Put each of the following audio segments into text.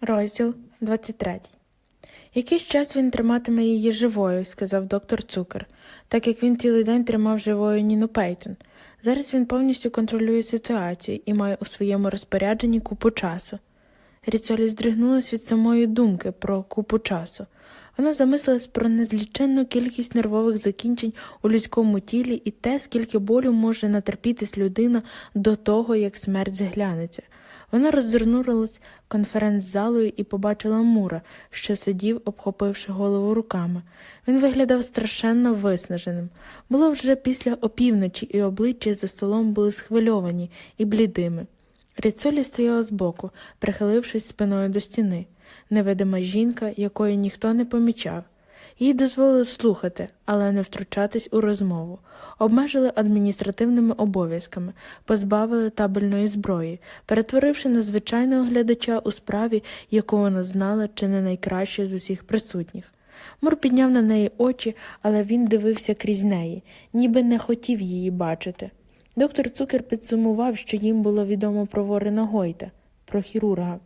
Розділ 23 Якийсь час він триматиме її живою, сказав доктор Цукер, так як він цілий день тримав живою Ніну Пейтон. Зараз він повністю контролює ситуацію і має у своєму розпорядженні купу часу. Ріцолі здригнулась від самої думки про купу часу. Вона замислилась про незліченну кількість нервових закінчень у людському тілі і те, скільки болю може натерпітись людина до того, як смерть зглянеться. Вона роззирнулась конференц-залою і побачила Мура, що сидів, обхопивши голову руками. Він виглядав страшенно виснаженим. Було вже після опівночі, і обличчя за столом були схвильовані і блідими. Ріцолі стояла збоку, прихилившись спиною до стіни, невидима жінка, якої ніхто не помічав. Їй дозволили слухати, але не втручатись у розмову, обмежили адміністративними обов'язками, позбавили табельної зброї, перетворивши на звичайного глядача у справі, яку вона знала чи не найкраще з усіх присутніх. Мур підняв на неї очі, але він дивився крізь неї, ніби не хотів її бачити. Доктор Цукер підсумував, що їм було відомо про Ворена Гойта, про хірурга.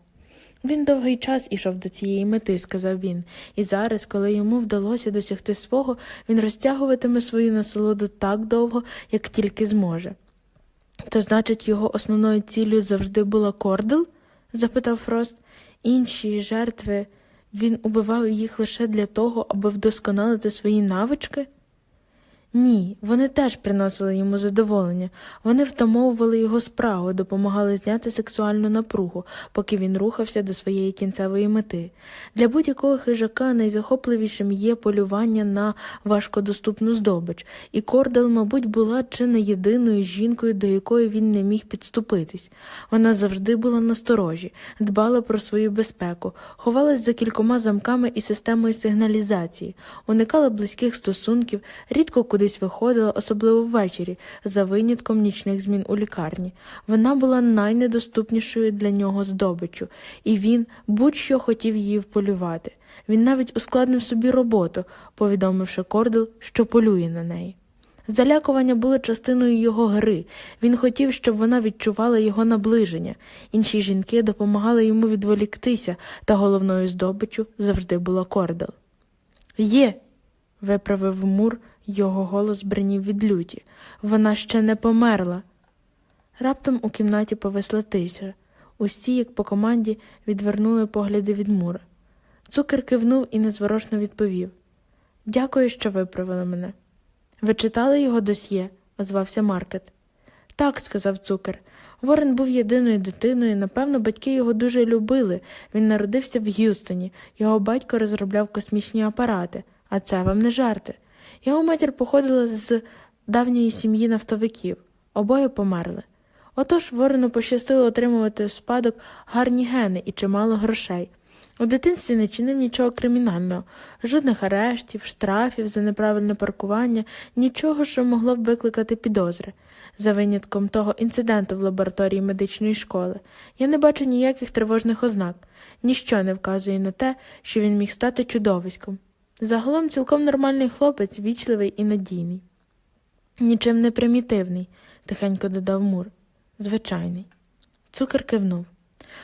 Він довгий час ішов до цієї мети, сказав він, і зараз, коли йому вдалося досягти свого, він розтягуватиме свою насолоду так довго, як тільки зможе. То значить, його основною ціллю завжди була кордел? запитав Фрост. Інші жертви він убивав їх лише для того, аби вдосконалити свої навички? Ні, вони теж приносили йому задоволення. Вони втамовували його спрагу, допомагали зняти сексуальну напругу, поки він рухався до своєї кінцевої мети. Для будь-якого хижака найзахопливішим є полювання на важкодоступну здобич, і Кордел, мабуть, була чи не єдиною жінкою, до якої він не міг підступитись. Вона завжди була насторожі, дбала про свою безпеку, ховалась за кількома замками і системою сигналізації, уникала близьких стосунків, рідко кудись виходила, особливо ввечері, за винятком нічних змін у лікарні. Вона була найнедоступнішою для нього здобиччю, і він будь-що хотів її вполювати. Він навіть ускладнив собі роботу, повідомивши Кордел, що полює на неї. Залякування було частиною його гри. Він хотів, щоб вона відчувала його наближення. Інші жінки допомагали йому відволіктися, та головною здобиччю завжди була Кордел. Є, виправив Мур, його голос бринів від люті. Вона ще не померла. Раптом у кімнаті повисла тиша. Усі, як по команді, відвернули погляди від Мура. Цукер кивнув і незворошно відповів Дякую, що виправили мене. Ви читали його досьє? озвався Маркет. Так, сказав цукер. Ворен був єдиною дитиною, напевно, батьки його дуже любили. Він народився в Г'юстоні, його батько розробляв космічні апарати, а це вам не жарти. Його матір походила з давньої сім'ї нафтовиків, обоє померли. Отож Ворену пощастило отримувати в спадок гарні гени і чимало грошей. У дитинстві не чинив нічого кримінального, жодних арештів, штрафів за неправильне паркування, нічого, що могло б викликати підозри. За винятком того інциденту в лабораторії медичної школи, я не бачу ніяких тривожних ознак, ніщо не вказує на те, що він міг стати чудовиськом. Загалом цілком нормальний хлопець, вічливий і надійний. Нічим не примітивний, тихенько додав Мур. Звичайний. Цукер кивнув.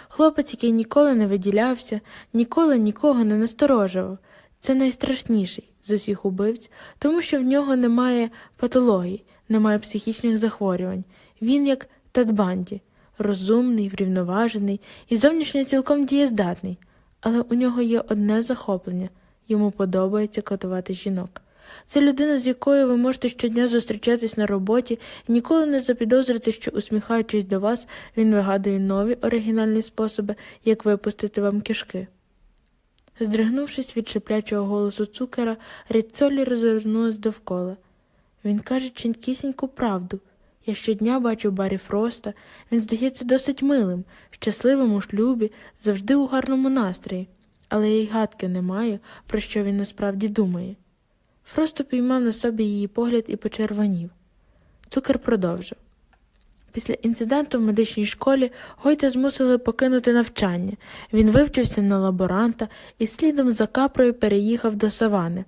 Хлопець, який ніколи не виділявся, ніколи нікого не насторожував. Це найстрашніший з усіх убивць, тому що в нього немає патології, немає психічних захворювань. Він як Тедбанді, розумний, врівноважений і зовнішньо цілком дієздатний, але у нього є одне захоплення йому подобається катувати жінок. Це людина, з якою ви можете щодня зустрічатись на роботі і ніколи не запідозрити, що, усміхаючись до вас, він вигадує нові оригінальні способи, як випустити вам кишки. Здригнувшись від шиплячого голосу цукера, Ріцолі розвернулась довкола. Він каже чинкісіньку правду. Я щодня бачу Барі Фроста, він здається досить милим, щасливим у шлюбі, завжди у гарному настрої, але й гадки не маю, про що він насправді думає. Фрост упіймав на собі її погляд і почервонів. Цукер продовжив. Після інциденту в медичній школі Гойта змусили покинути навчання. Він вивчився на лаборанта і слідом за капрою переїхав до савани.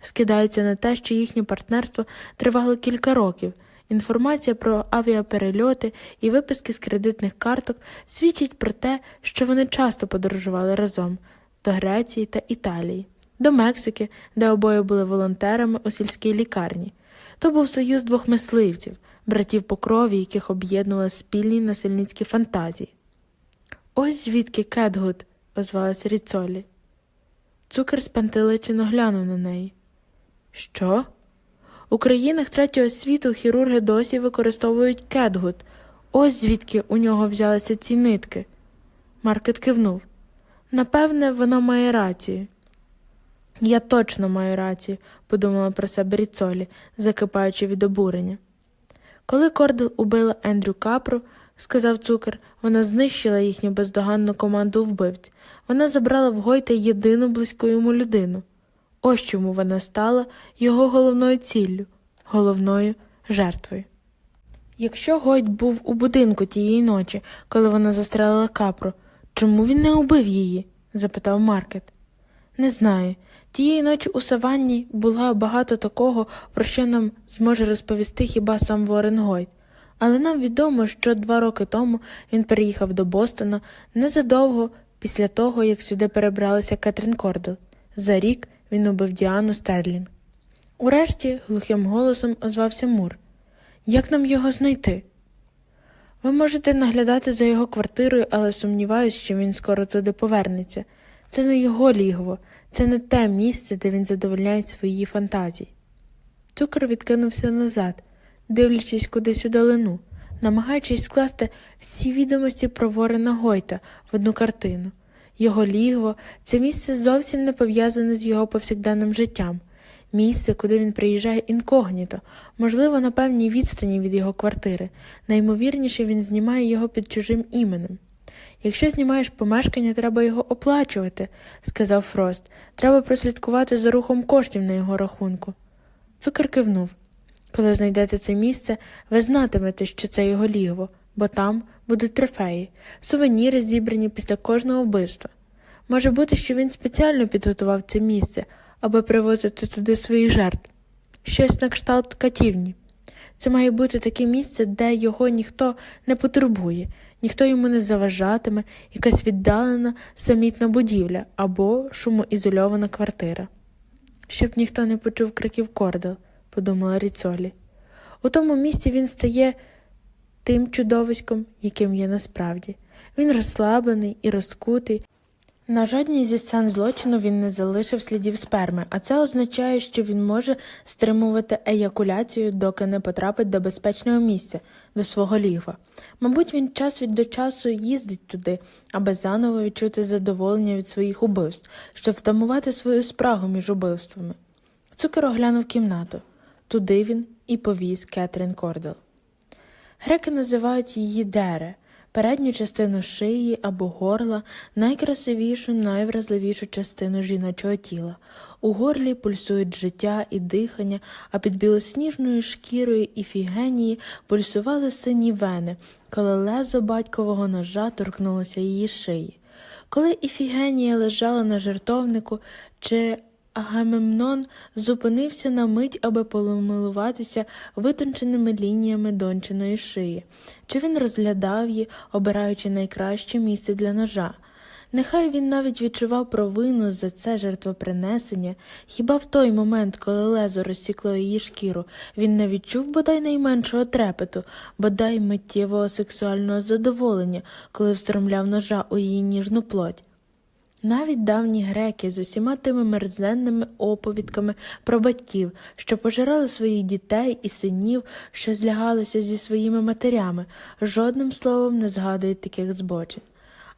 Скидається на те, що їхнє партнерство тривало кілька років, Інформація про авіаперельоти і виписки з кредитних карток свідчить про те, що вони часто подорожували разом до Греції та Італії, до Мексики, де обоє були волонтерами у сільській лікарні. То був союз двох мисливців, братів по крові, яких об'єднували спільні насильницькі фантазії. Ось звідки Кетгуд, озвалася Ріцолі. Цукер спантеличено глянув на неї. Що? У країнах третього світу хірурги досі використовують кетгут. Ось звідки у нього взялися ці нитки. Маркет кивнув. Напевне, вона має рацію. Я точно маю рацію, подумала про себе Ріцолі, закипаючи від обурення. Коли Кордел убила Ендрю Капру, сказав цукер, вона знищила їхню бездоганну команду вбивць. Вона забрала в Гойта єдину близьку йому людину. Ось чому вона стала його головною ціллю, головною жертвою. Якщо Гойт був у будинку тієї ночі, коли вона застрелила капру, чому він не убив її? запитав Маркет. Не знаю. Тієї ночі у саванні було багато такого, про що нам зможе розповісти хіба сам Ворен Гойт. Але нам відомо, що два роки тому він переїхав до Бостона незадовго після того, як сюди перебралася Кетрін Кордел. За рік він убив Діану Стерлінг. Урешті глухим голосом озвався Мур. Як нам його знайти? Ви можете наглядати за його квартирою, але сумніваюся, що він скоро туди повернеться. Це не його лігво, це не те місце, де він задовольняє свої фантазії. Цукор відкинувся назад, дивлячись кудись у долину, намагаючись скласти всі відомості про Ворена Гойта в одну картину. Його лігво це місце зовсім не пов'язане з його повсякденним життям, місце, куди він приїжджає інкогніто, можливо, на певній відстані від його квартири. Наймовірніше він знімає його під чужим іменем. Якщо знімаєш помешкання, треба його оплачувати, сказав Фрост. Треба прослідкувати за рухом коштів на його рахунку. Цукер кивнув. Коли знайдете це місце, ви знатимете, що це його лігво, бо там будуть трофеї, сувеніри, зібрані після кожного вбивства. Може бути, що він спеціально підготував це місце, аби привозити туди свої жертви. Щось на кшталт катівні. Це має бути таке місце, де його ніхто не потурбує, ніхто йому не заважатиме, якась віддалена самітна будівля або шумоізольована квартира. Щоб ніхто не почув криків кордел, подумала Ріцолі. У тому місці він стає тим чудовиськом, яким є насправді. Він розслаблений і розкутий. На жодній зі сцен злочину він не залишив слідів сперми, а це означає, що він може стримувати еякуляцію, доки не потрапить до безпечного місця, до свого лігва. Мабуть, він час від до часу їздить туди, аби заново відчути задоволення від своїх убивств, щоб втамувати свою спрагу між убивствами. Цукер оглянув кімнату. Туди він і повіз Кетрін Кордел. Греки називають її дере, передню частину шиї або горла, найкрасивішу, найвразливішу частину жіночого тіла. У горлі пульсують життя і дихання, а під білосніжною шкірою Іфігенії пульсували сині вени, коли лезо батькового ножа торкнулося її шиї. Коли Іфігенія лежала на жертовнику, чи Агамемнон зупинився на мить, аби помилуватися витонченими лініями дончиної шиї, чи він розглядав її, обираючи найкраще місце для ножа. Нехай він навіть відчував провину за це жертвопринесення, хіба в той момент, коли лезо розсікло її шкіру, він не відчув бодай найменшого трепету, бодай миттєвого сексуального задоволення, коли встромляв ножа у її ніжну плоть. Навіть давні греки з усіма тими мерзенними оповідками про батьків, що пожирали своїх дітей і синів, що злягалися зі своїми матерями, жодним словом не згадують таких збочин.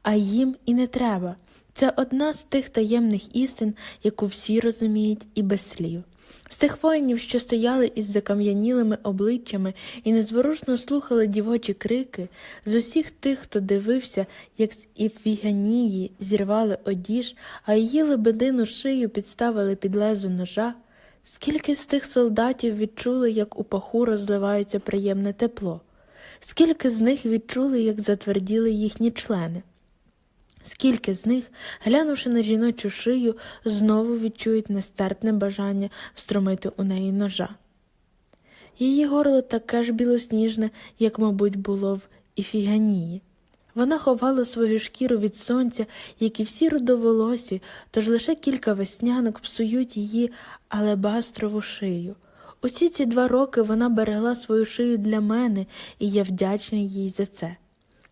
А їм і не треба. Це одна з тих таємних істин, яку всі розуміють і без слів. З тих воїнів, що стояли із закам'янілими обличчями і незворушно слухали дівочі крики, з усіх тих, хто дивився, як з Іфіганії зірвали одіж, а її лебедину шию підставили під лезо ножа, скільки з тих солдатів відчули, як у паху розливається приємне тепло, скільки з них відчули, як затверділи їхні члени. Скільки з них, глянувши на жіночу шию, знову відчують нестерпне бажання встромити у неї ножа. Її горло таке ж білосніжне, як, мабуть, було в Іфіганії. Вона ховала свою шкіру від сонця, як і всі рудоволосі, тож лише кілька веснянок псують її алебастрову шию. Усі ці два роки вона берегла свою шию для мене, і я вдячний їй за це.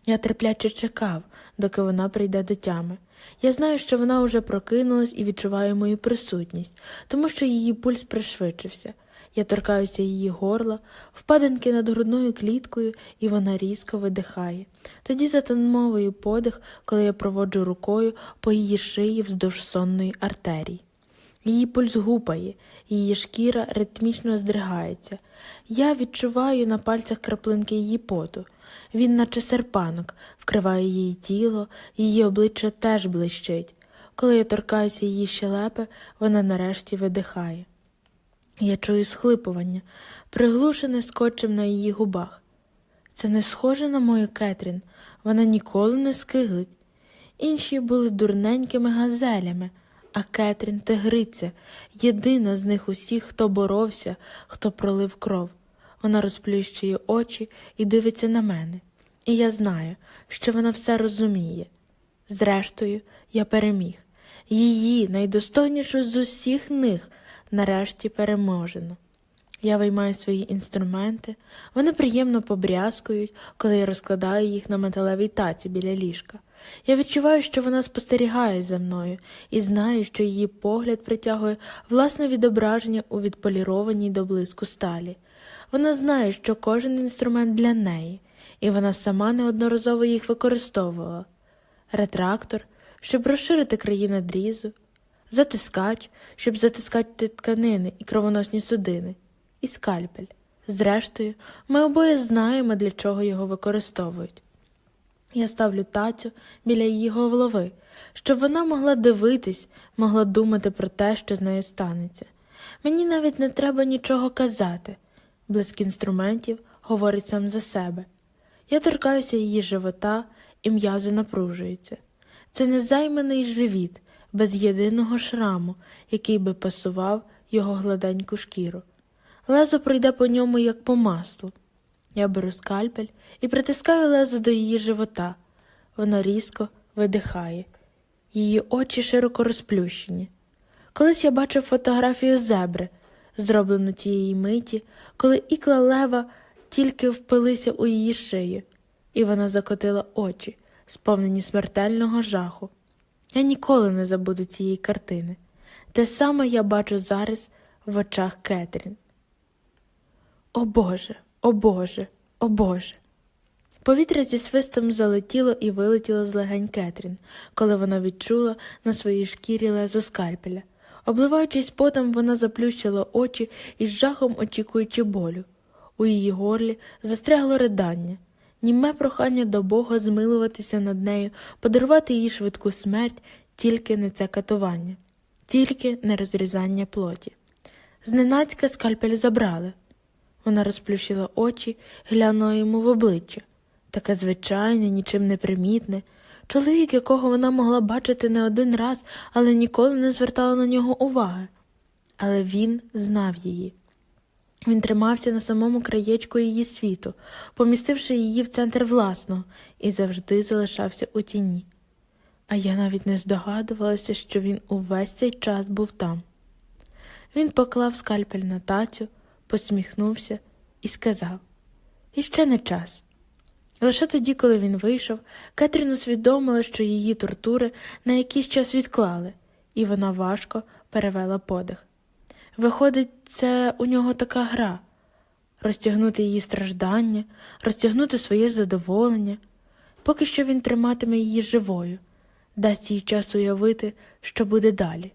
Я терпляче чекав, доки вона прийде до тями. Я знаю, що вона вже прокинулась і відчуваю мою присутність, тому що її пульс пришвидшився. Я торкаюся її горла, впадинки над грудною кліткою, і вона різко видихає. Тоді затамовую подих, коли я проводжу рукою по її шиї вздовж сонної артерії. Її пульс гупає, її шкіра ритмічно здригається. Я відчуваю на пальцях краплинки її поту. Він, наче серпанок, вкриває її тіло, її обличчя теж блищить. Коли я торкаюся її щелепи, вона нарешті видихає. Я чую схлипування, приглушене скотчем на її губах. Це не схоже на мою Кетрін, вона ніколи не скиглить. Інші були дурненькими газелями, а Кетрін тигриця, єдина з них усіх, хто боровся, хто пролив кров. Вона розплющує очі і дивиться на мене. І я знаю, що вона все розуміє. Зрештою, я переміг. Її, найдостойнішу з усіх них, нарешті переможено. Я виймаю свої інструменти, вони приємно побрязкують, коли я розкладаю їх на металевій таці біля ліжка. Я відчуваю, що вона спостерігає за мною, і знаю, що її погляд притягує власне відображення у відполірованій до блиску сталі. Вона знає, що кожен інструмент для неї, і вона сама неодноразово їх використовувала. Ретрактор, щоб розширити краї надрізу, затискач, щоб затискати тканини і кровоносні судини, і скальпель. Зрештою, ми обоє знаємо, для чого його використовують. Я ставлю тацю біля її голови, щоб вона могла дивитись, могла думати про те, що з нею станеться. Мені навіть не треба нічого казати. Блиск інструментів говорить сам за себе. Я торкаюся її живота, і м'язи напружуються. Це незайманий живіт, без єдиного шраму, який би пасував його гладеньку шкіру. Лезо пройде по ньому, як по маслу. Я беру скальпель і притискаю лезо до її живота. Вона різко видихає. Її очі широко розплющені. Колись я бачив фотографію зебри, зроблену тієї миті, коли ікла лева тільки впилися у її шию, і вона закотила очі, сповнені смертельного жаху. Я ніколи не забуду цієї картини. Те саме я бачу зараз в очах Кетрін. О Боже, о Боже, о Боже. Повітря зі свистом залетіло і вилетіло з легень Кетрін, коли вона відчула на своїй шкірі лезо скальпеля. Обливаючись потом, вона заплющила очі і з жахом очікуючи болю. У її горлі застрягло ридання, німе прохання до Бога змилуватися над нею, подарувати їй швидку смерть, тільки не це катування, тільки не розрізання плоті. Зненацька скальпель забрали. Вона розплющила очі, глянула йому в обличчя. Таке звичайне, нічим не примітне. Чоловік, якого вона могла бачити не один раз, але ніколи не звертала на нього уваги. Але він знав її. Він тримався на самому краєчку її світу, помістивши її в центр власного, і завжди залишався у тіні. А я навіть не здогадувалася, що він увесь цей час був там. Він поклав скальпель на тацю, посміхнувся і сказав Іще не час. Лише тоді, коли він вийшов, Кетрін усвідомила, що її тортури на якийсь час відклали, і вона важко перевела подих. Виходить, це у нього така гра розтягнути її страждання, розтягнути своє задоволення. Поки що він триматиме її живою, дасть їй час уявити, що буде далі.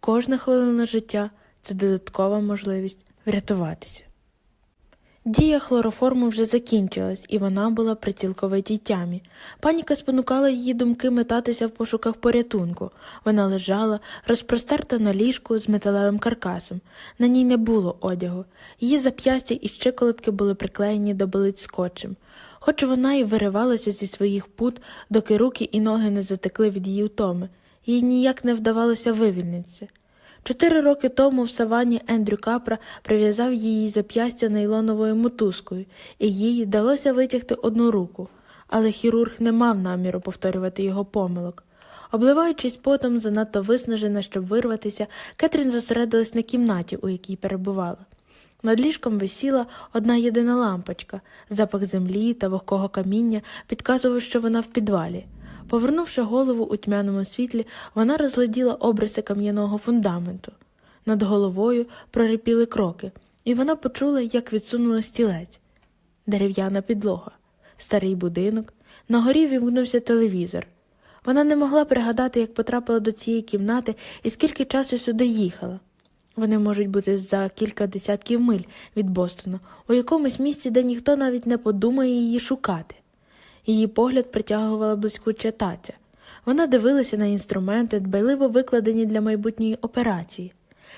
Кожна хвилина життя це додаткова можливість врятуватися. Дія хлороформу вже закінчилась, і вона була при цілковитій тямі. Паніка спонукала її думки метатися в пошуках порятунку. Вона лежала, розпростерта на ліжку з металевим каркасом. На ній не було одягу. Її зап'ястя і щиколотки були приклеєні до болиць скотчем. Хоч вона й виривалася зі своїх пут, доки руки і ноги не затекли від її втоми, їй ніяк не вдавалося вивільнитися. Чотири роки тому в савані Ендрю Капра прив'язав її зап'ястя нейлоновою мотузкою, і їй вдалося витягти одну руку, але хірург не мав наміру повторювати його помилок. Обливаючись потом, занадто виснажена, щоб вирватися, Кетрін зосередилась на кімнаті, у якій перебувала. Над ліжком висіла одна єдина лампочка. Запах землі та вогкого каміння підказував, що вона в підвалі. Повернувши голову у тьмяному світлі, вона розгляділа обриси кам'яного фундаменту. Над головою прорипіли кроки, і вона почула, як відсунула стілець. Дерев'яна підлога, старий будинок, на горі вімкнувся телевізор. Вона не могла пригадати, як потрапила до цієї кімнати і скільки часу сюди їхала. Вони можуть бути за кілька десятків миль від Бостона, у якомусь місці, де ніхто навіть не подумає її шукати. Її погляд притягувала блискуча таця. Вона дивилася на інструменти, дбайливо викладені для майбутньої операції.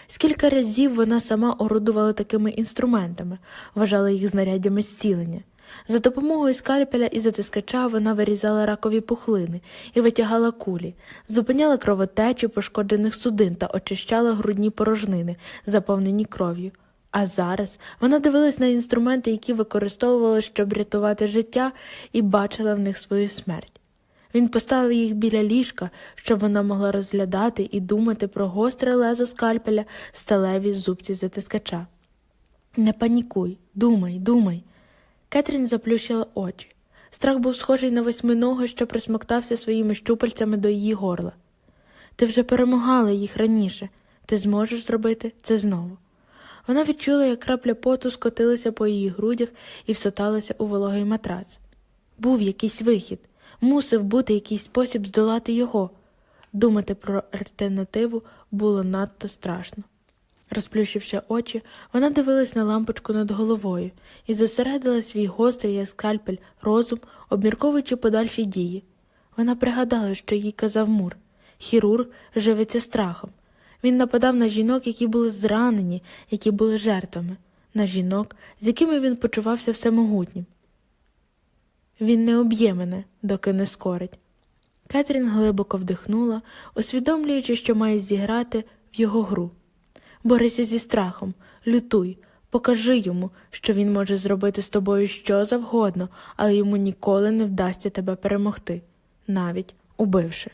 Скільки разів вона сама орудувала такими інструментами, вважала їх знаряддями зцілення. За допомогою скальпеля і затискача вона вирізала ракові пухлини і витягала кулі, зупиняла кровотечі пошкоджених судин та очищала грудні порожнини, заповнені кров'ю. А зараз вона дивилась на інструменти, які використовувала, щоб рятувати життя, і бачила в них свою смерть. Він поставив їх біля ліжка, щоб вона могла розглядати і думати про гостре лезо скальпеля, сталеві зубці затискача. Не панікуй, думай, думай. Кетрін заплющила очі. Страх був схожий на восьминого, що присмоктався своїми щупальцями до її горла. Ти вже перемагала їх раніше, ти зможеш зробити це знову. Вона відчула, як крапля поту скотилася по її грудях і всоталася у вологий матрац. Був якийсь вихід, мусив бути якийсь спосіб здолати його. Думати про альтернативу було надто страшно. Розплющивши очі, вона дивилась на лампочку над головою і зосередила свій гострий як скальпель розум, обмірковуючи подальші дії. Вона пригадала, що їй казав Мур. Хірург живиться страхом. Він нападав на жінок, які були зранені, які були жертвами, на жінок, з якими він почувався всемогутнім. Він не об'є мене, доки не скорить. Кетрін глибоко вдихнула, усвідомлюючи, що має зіграти в його гру. Борися зі страхом, лютуй, покажи йому, що він може зробити з тобою що завгодно, але йому ніколи не вдасться тебе перемогти, навіть убивши.